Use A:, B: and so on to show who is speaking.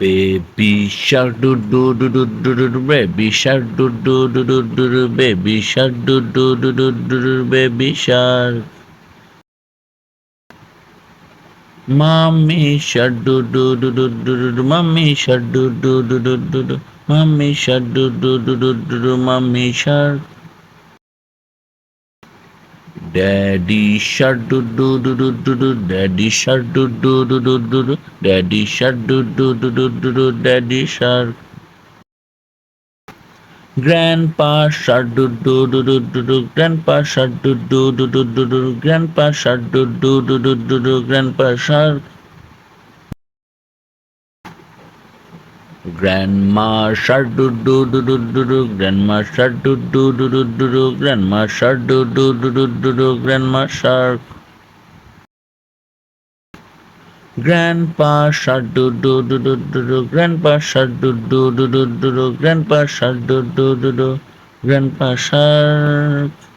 A: baby shark do do do do do do do baby shark do do do do do do baby shark do do do do do do baby shark mommy shark do do do do do do do mommy shark do do do do do do mommy shark do do do do do do mommy shark daddy shark do do do daddy shark do do do daddy shark do do do daddy shirt grandpa shark do do do do do do grandpa shark do do do do do do grandpa shark do do do grandpa shark Grandma shark do do do do do do Grandma shark do do do do do do Grandma shark do do do do do do Grandma shark Grandpa shark do do do do do do Grandpa shark do do do do do do Grandpa shark do do do do Grandpa shark